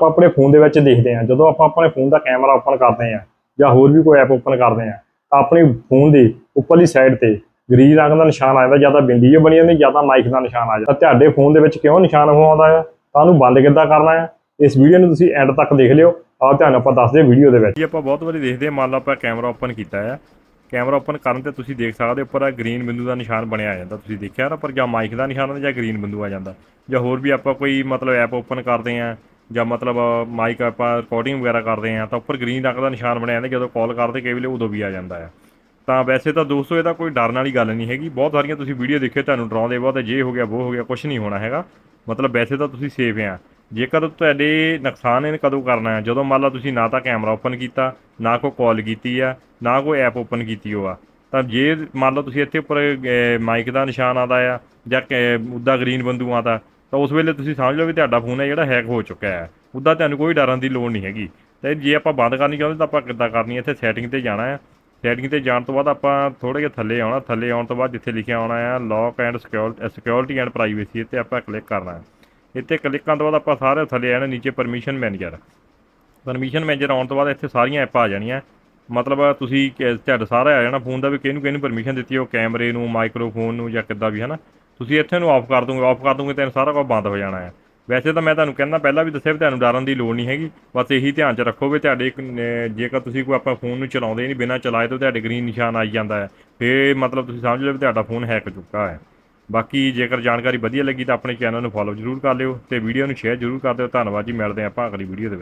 ਆਪਾਂ ਆਪਣੇ ਫੋਨ ਦੇ ਵਿੱਚ ਦੇਖਦੇ ਹਾਂ। ਜਦੋਂ ਆਪਾਂ ਆਪਣੇ ਫੋਨ ਦਾ ਕੈਮਰਾ ਓਪਨ ਕਰਦੇ ਹਾਂ ਜਾਂ ਹੋਰ ਵੀ ਕੋਈ ਐਪ ਓਪਨ ਕਰਦੇ ਹਾਂ, ਤਾਂ ਆਪਣੀ ਫੋਨ ਦੇ ਉੱਪਰਲੀ ਸਾਈਡ ਤੇ ਗ੍ਰੀਨ ਰੰਗ ਦਾ ਨਿਸ਼ਾਨ ਆ ਜਾਂਦਾ, ਜਾਂ ਤਾਂ ਬਿੰਦੀ ਬਣੀ ਜਾਂਦੀ ਜਾਂ ਤਾਂ ਮਾਈਕ ਦਾ ਨਿਸ਼ਾਨ ਆ ਜਾਂਦਾ। ਤੁਹਾਡੇ ਫੋਨ ਦੇ ਵਿੱਚ ਕਿਉਂ ਨਿਸ਼ਾਨ ਉਹ ਆਉਂਦਾ ਹੈ ਤਾਂ ਉਹਨੂੰ ਬੰਦ ਕਿੱਦਾਂ ਕਰਨਾ ਹੈ ਇਸ ਵੀਡੀਓ ਨੂੰ ਤੁਸੀਂ ਐਂਡ ਤੱਕ ਦੇਖ ਲਿਓ। ਆਹ ਤੁਹਾਨੂੰ ਆਪਾਂ ਦੱਸਦੇ ਵੀਡੀਓ ਦੇ ਵਿੱਚ। ਜੀ, ਆਪਾਂ ਬਹੁਤ ਵਾਰੀ ਦੇਖਦੇ ਹਾਂ, ਮੰਨ ਲਓ ਆਪਾਂ ਕੈਮਰਾ ਓਪਨ ਕੀਤਾ ਹੈ ਕੈਮਰਾ ਓਪਨ ਕਰਨ ਤੇ ਤੁਸੀਂ ਦੇਖ ਸਕਦੇ ਹੋ, ਉੱਪਰ ਆ ਗ੍ਰੀਨ ਬਿੰਦੂ ਦਾ ਨਿਸ਼ਾਨ ਬਣਿਆ ਆ ਜਾਂਦਾ। ਤੁਸੀਂ ਦੇਖਿਆ ਨਾ ਪਰ ਜਾਂ ਮਾਈਕ ਦਾ ਨਿਸ਼ਾਨ ਆਉਂਦਾ ਜਾਂ ਗ੍ਰੀਨ ਬਿੰਦੂ ਆ ਜਾਂਦਾ। ਜਾਂ ਹੋਰ ਵੀ ਆਪਾਂ ਕੋਈ ਮਤਲਬ ਐਪ ਓਪਨ ਕਰਦੇ ਆ ਜਾਂ ਮਤਲਬ ਮਾਈਕ ਆਪਾਂ ਰਿਕਾਰਡਿੰਗ ਵਗੈਰਾ ਕਰਦੇ ਆ ਤਾਂ ਉੱਪਰ ਗ੍ਰੀਨ ਰੰਗ ਦਾ ਨਿਸ਼ਾਨ ਬਣਿਆ ਜਾਂਦਾ, ਜਦੋਂ ਕਾਲ ਕਰਦੇ ਕਈ ਵੇਲੇ ਉਦੋਂ ਵੀ ਆ ਜਾਂਦਾ ਆ। ਤਾਂ ਵੈਸੇ ਤਾਂ ਦੋਸਤੋ ਇਹਦਾ ਕੋਈ ਡਰਨ ਵਾਲੀ ਗੱਲ ਨਹੀਂ ਹੈਗੀ। ਬਹੁਤ ਸਾਰੀਆਂ ਤੁਸੀਂ ਵੀਡੀਓ ਦੇਖਿਓ ਤੁਹਾਨੂੰ ਡਰਾਉਂਦੇ ਬਹੁਤ ਜੇ ਹੋ ਗਿਆ ਉਹ ਹੋ ਗਿਆ ਕੁਝ ਨਹੀਂ ਹੋਣਾ ਹੈਗਾ। ਮਤਲਬ ਵੈਸੇ ਤਾਂ ਤੁਸੀਂ ਸੇਫ ਆ। ਜੇਕਰ ਤੁਹਾਡੇ ਨੁਕਸਾਨ ਇਹਨੇ ਕਦੋਂ ਕਰਨਾ ਹੈ ਜਦੋਂ ਮੰਨ ਲਾ ਤੁਸੀਂ ਨਾ ਤਾਂ ਕੈਮਰਾ ਓਪਨ ਕੀਤਾ, ਨਾ ਕੋਈ ਕਾਲ ਕੀਤੀ ਆ, ਨਾ ਕੋਈ ਐਪ ਓਪਨ ਕੀਤੀ ਹੋ ਆ ਤਾਂ ਜੇ ਮੰਨ ਲਓ ਤੁਸੀਂ ਇੱਥੇ ਉੱਪਰ ਮਾਈਕ ਦਾ ਨਿਸ਼ਾਨ ਆਉਂਦਾ ਆ ਜਾਂ ਉੱਦਾ ਗ੍ਰੀਨ ਬੰਦੂ ਆਉਂਦਾ ਤਾਂ ਉਸ ਵੇਲੇ ਤੁਸੀਂ ਸਮਝ ਲਓ ਵੀ ਤੁਹਾਡਾ ਫੋਨ ਹੈ ਜਿਹੜਾ ਹੈਕ ਹੋ ਚੁੱਕਾ ਹੈ। ਉੱਦਾਂ ਤੁਹਾਨੂੰ ਕੋਈ ਡਰਨ ਦੀ ਲੋੜ ਨਹੀਂ ਹੈਗੀ। ਤੇ ਜੇ ਆਪਾਂ ਬੰਦ ਕਰਨੀ ਚਾਹੁੰਦੇ ਤਾਂ ਆਪਾਂ ਕਿੱਦਾਂ ਕਰਨੀ ਹੈ? ਇੱਥੇ ਸੈਟਿੰਗ ਤੇ ਜਾਣਾ ਹੈ। ਸੈਟਿੰਗ ਤੇ ਜਾਣ ਤੋਂ ਬਾਅਦ ਆਪਾਂ ਥੋੜਾ ਜਿਹਾ ਥੱਲੇ ਆਉਣਾ। ਥੱਲੇ ਆਉਣ ਤੋਂ ਬਾਅਦ ਜਿੱਥੇ ਲਿਖਿਆ ਆਉਣਾ ਆ lock and security and privacy ਤੇ ਆਪਾਂ ਕਲਿੱਕ ਕਰਨਾ ਹੈ। ਇੱਥੇ ਕਲਿੱਕ ਕਰਨ ਤੋਂ ਬਾਅਦ ਆਪਾਂ ਸਾਰੇ ਥੱਲੇ ਆਣਾ ਨੀਚੇ ਪਰਮਿਸ਼ਨ ਮੈਨੇਜਰ ਪਰਮਿਸ਼ਨ ਮੈਨੇਜਰ ਆਉਣ ਤੋਂ ਬਾਅਦ ਇੱਥੇ ਸਾਰੀਆਂ ਐਪਾਂ ਆ ਜਾਣੀਆਂ। ਮਤਲਬ ਤੁਸੀਂ ਕਿ- ਤੁਹਾਡਾ ਸਾਰਾ ਆ ਜਾਣਾ ਫੋਨ ਦਾ ਵੀ ਕਿਹਨੂੰ ਕਿਹਨੂੰ ਪਰਮਿਸ਼ਨ ਦਿੱਤੀ ਹੈ? ਉਹ ਕੈਮਰੇ ਨੂੰ ਮਾਈਕਰੋਫੋਨ ਨੂੰ ਜਾਂ ਕਿੱਦਾਂ ਵੀ, ਹਨਾ? ਤੁਸੀਂ ਇੱਥੇ ਨੂੰ ਆਫ ਕਰ ਦੋਗੇ ਆਫ ਕਰ ਦੋਗੇ ਤਾਂ ਸਾਰਾ ਕੁਝ ਬੰਦ ਹੋ ਜਾਣਾ ਹੈ। ਵੈਸੇ ਤਾਂ ਮੈਂ ਤੁਹਾਨੂੰ ਕਹਿੰਦਾ ਪਹਿਲਾਂ ਵੀ ਦੱਸਿਆ ਵੀ ਤੁਹਾਨੂੰ ਡਰਨ ਦੀ ਲੋੜ ਨਹੀਂ ਹੈਗੀ ਬਸ ਇਹੀ ਧਿਆਨ 'ਚ ਰੱਖੋ ਵੀ ਤੁਹਾਡੇ ਇੱਕ, ਜੇਕਰ ਤੁਸੀਂ ਕੋਈ ਆਪਾਂ ਫੋਨ ਨੂੰ ਚਲਾਉਂਦੇ ਨਹੀਂ ਬਿਨਾਂ ਚਲਾਏ ਤੋਂ ਤੁਹਾਡੇ ਗ੍ਰੀਨ ਨਿਸ਼ਾਨ ਆਈ ਜਾਂਦਾ ਹੈ। ਫੇਰ ਮਤਲਬ ਤੁਸੀਂ ਸਮਝ ਲਓ ਵੀ ਤੁਹਾਡਾ ਫੋਨ ਹੈਕ ਚੁੱਕਾ ਹੈ। ਬਾਕੀ ਜੇਕਰ ਜਾਣਕਾਰੀ ਵਧੀਆ ਲੱਗੀ ਤਾਂ ਆਪਣੇ ਚੈਨਲ ਨੂੰ ਫੋਲੋ ਜ਼ਰੂਰ ਕਰ ਲਿਓ ਤੇ ਵੀਡੀਓ ਨੂੰ ਸ਼ੇਅਰ ਜ਼ਰੂਰ ਕਰ ਦਿਓ। ਧੰਨਵਾਦ ਜੀ ਮਿਲਦੇ ਹਾਂ ਆਪਾਂ ਅਗਲੀ ਵੀਡੀਓ ਦੇ ਵਿੱਚ।